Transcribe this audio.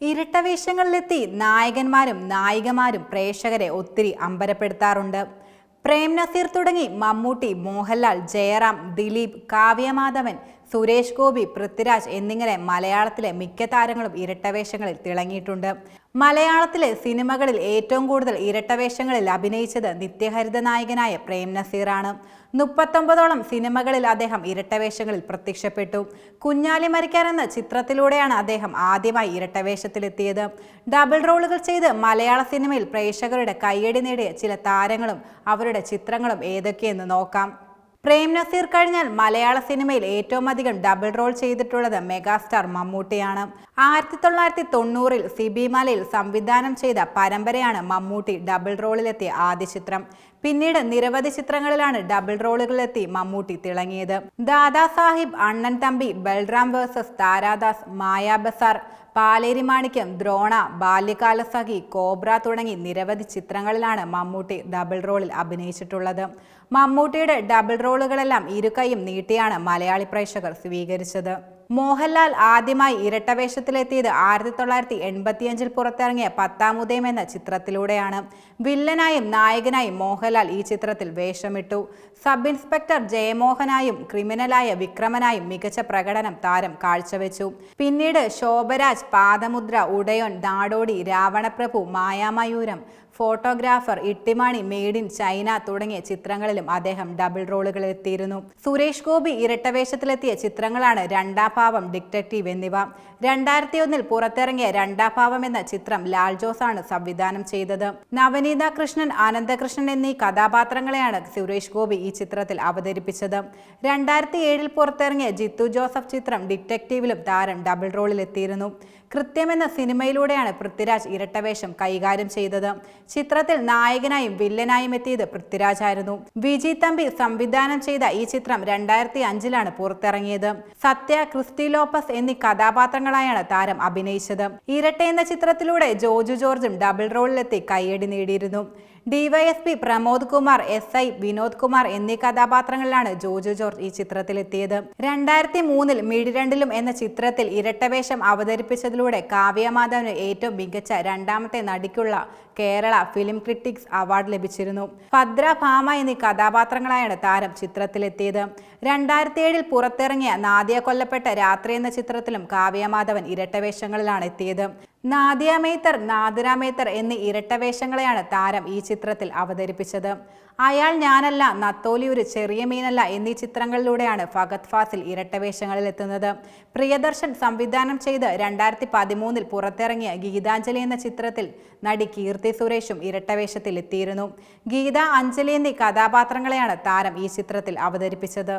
ഇരട്ടവേഷങ്ങളിലെത്തി നായകന്മാരും നായികമാരും പ്രേക്ഷകരെ ഒത്തിരി അമ്പരപ്പെടുത്താറുണ്ട്. പ്രേം നസീർ തുടങ്ങി മമ്മൂട്ടി മോഹൻലാൽ ജയറാം ദിലീപ് കാവ്യമാധവൻ സുരേഷ് ഗോപി പൃഥ്വിരാജ് എന്നിങ്ങനെ മലയാളത്തിലെ മിക്ക താരങ്ങളും ഇരട്ടവേഷങ്ങളിൽ തിളങ്ങിയിട്ടുണ്ട്. മലയാളത്തിലെ സിനിമകളിൽ ഏറ്റവും കൂടുതൽ ഇരട്ടവേഷങ്ങളിൽ അഭിനയിച്ചത് നിത്യഹരിത നായകനായ പ്രേം നസീറാണ്. മുപ്പത്തൊമ്പതോളം സിനിമകളിൽ അദ്ദേഹം ഇരട്ടവേഷങ്ങളിൽ പ്രത്യക്ഷപ്പെട്ടു. കുഞ്ഞാലി മരിക്കാൻ എന്ന ചിത്രത്തിലൂടെയാണ് അദ്ദേഹം ആദ്യമായി ഇരട്ടവേഷത്തിലെത്തിയത്. ഡബിൾ റോളുകൾ ചെയ്ത് മലയാള സിനിമയിൽ പ്രേക്ഷകരുടെ കയ്യടി നേടിയ ചില താരങ്ങളും അവരുടെ ചിത്രങ്ങളും ഏതൊക്കെയെന്ന് നോക്കാം. പ്രേം നസീർ കഴിഞ്ഞാൽ മലയാള സിനിമയിൽ ഏറ്റവും അധികം ഡബിൾ റോൾ ചെയ്തിട്ടുള്ളത് മെഗാസ്റ്റാർ മമ്മൂട്ടിയാണ്. ആയിരത്തി തൊള്ളായിരത്തി തൊണ്ണൂറിൽ സിബി മലയിൽ സംവിധാനം ചെയ്ത പരമ്പരയാണ് മമ്മൂട്ടി ഡബിൾ റോളിലെത്തിയ ആദ്യ ചിത്രം. പിന്നീട് നിരവധി ചിത്രങ്ങളിലാണ് ഡബിൾ റോളുകളിലെത്തി മമ്മൂട്ടി തിളങ്ങിയത്. ദാദാസാഹിബ് അണ്ണൻ തമ്പി ബൽറാം വേഴ്സസ് താരാദാസ് മായാ ബസാർ പാലേരി മാണിക്യം ദ്രോണ ബാല്യകാല സഖി കോബ്ര തുടങ്ങി നിരവധി ചിത്രങ്ങളിലാണ് മമ്മൂട്ടി ഡബിൾ റോളിൽ അഭിനയിച്ചിട്ടുള്ളത്. മമ്മൂട്ടിയുടെ ഡബിൾ റോളുകളെല്ലാം ഇരുകൈയും നീട്ടിയാണ് മലയാളി പ്രേക്ഷകർ സ്വീകരിച്ചത്. മോഹൻലാൽ ആദ്യമായി ഇരട്ടവേഷത്തിലെത്തിയത് ആയിരത്തി തൊള്ളായിരത്തി എൺപത്തിയഞ്ചിൽ പുറത്തിറങ്ങിയ പത്താം ഉദയം എന്ന ചിത്രത്തിലൂടെയാണ്. വില്ലനായും നായകനായും മോഹൻലാൽ ഈ ചിത്രത്തിൽ വേഷമിട്ടു. സബ് ഇൻസ്പെക്ടർ ജയമോഹനായും ക്രിമിനലായ വിക്രമനായും മികച്ച പ്രകടനം താരം കാഴ്ചവെച്ചു. പിന്നീട് Sobhraj Padamudra Udayon Nadodi Ravanaprabhu Mayamayooram photographer Ittymani made in China തുടങ്ങിയ ചിത്രങ്ങളിലും അദ്ദേഹം ഡബിൾ റോളുകളിൽ എത്തിയിരുന്നു സുരേഷ് ഗോപി ഇരട്ടവേഷത്തിലെത്തിയ ചിത്രങ്ങളാണ് രണ്ടാം ഭാവം ഡിറ്റക്റ്റീവ് എന്നിവ. രണ്ടായിരത്തി ഒന്നിൽ പുറത്തിറങ്ങിയ രണ്ടാം ഭാവം എന്ന ചിത്രം ലാൽ ജോസ് ആണ് സംവിധാനം ചെയ്തത്. നവനീത കൃഷ്ണൻ ആനന്ദകൃഷ്ണൻ എന്നീ കഥാപാത്രങ്ങളെയാണ് സുരേഷ് ഗോപി ഈ ചിത്രത്തിൽ അവതരിപ്പിച്ചത്. രണ്ടായിരത്തി ഏഴിൽ പുറത്തിറങ്ങിയ ജിത്തു ജോസഫ് ചിത്രം ഡിറ്റക്റ്റീവിലും താരം ഡബിൾ റോളിൽ എത്തിയിരുന്നു കൃത്യം എന്ന സിനിമയിലൂടെയാണ് പൃഥ്വിരാജ് ഇരട്ടവേഷം കൈകാര്യം ചെയ്തത്. ചിത്രത്തിൽ നായകനായും വില്ലനായും എത്തിയത് പൃഥ്വിരാജ് ആയിരുന്നു. വിജി തമ്പി സംവിധാനം ചെയ്ത ഈ ചിത്രം രണ്ടായിരത്തി അഞ്ചിലാണ് പുറത്തിറങ്ങിയത്. സത്യ ക്രിസ്റ്റി ലോപ്പസ് എന്നീ കഥാപാത്രങ്ങളായാണ് താരം അഭിനയിച്ചത്. ഇരട്ട എന്ന ചിത്രത്തിലൂടെ ജോജു ജോർജും ഡബിൾ റോളിലെത്തി കൈയടി നേടിയിരുന്നു. DYSP Pramod Kumar S I Vinod Kumar എന്നീ കഥാപാത്രങ്ങളിലാണ് ജോജു ജോർജ് ഈ ചിത്രത്തിലെത്തിയത്. രണ്ടായിരത്തി മൂന്നിൽ മിഴിരണ്ടിലും എന്ന ചിത്രത്തിൽ ഇരട്ടവേഷം അവതരിപ്പിച്ചതിലൂടെ കാവ്യമാധവന് ഏറ്റവും മികച്ച രണ്ടാമത്തെ നടിക്കുള്ള കേരള ഫിലിം ക്രിറ്റിക്സ് അവാർഡ് ലഭിച്ചിരുന്നു. ഭദ്ര ഭാമ എന്നീ കഥാപാത്രങ്ങളായാണ് താരം ചിത്രത്തിലെത്തിയത്. രണ്ടായിരത്തി ഏഴിൽ പുറത്തിറങ്ങിയ നാദിയ കൊല്ലപ്പെട്ട രാത്രി എന്ന ചിത്രത്തിലും കാവ്യമാധവൻ ഇരട്ടവേഷങ്ങളിലാണ് എത്തിയത്. നാദിയ മേത്തർ നാദിര മേത്തർ എന്നീ ഇരട്ടവേഷങ്ങളെയാണ് താരം ഈ ചിത്രത്തിൽ അവതരിപ്പിച്ചത്. അയാൾ ഞാനല്ല നത്തോലി ഒരു ചെറിയ മീനല്ല എന്നീ ചിത്രങ്ങളിലൂടെയാണ് ഫഗത് ഫാസിൽ ഇരട്ടവേഷങ്ങളിൽ എത്തുന്നത്. പ്രിയദർശൻ സംവിധാനം ചെയ്ത് രണ്ടായിരത്തി പതിമൂന്നിൽ പുറത്തിറങ്ങിയ ഗീതാഞ്ജലി എന്ന ചിത്രത്തിൽ നടി കീർത്തി സുരേഷും ഇരട്ടവേഷത്തിൽ എത്തിയിരുന്നു. ഗീത അഞ്ജലി എന്നീ കഥാപാത്രങ്ങളെയാണ് താരം ഈ ചിത്രത്തിൽ അവതരിപ്പിച്ചത്.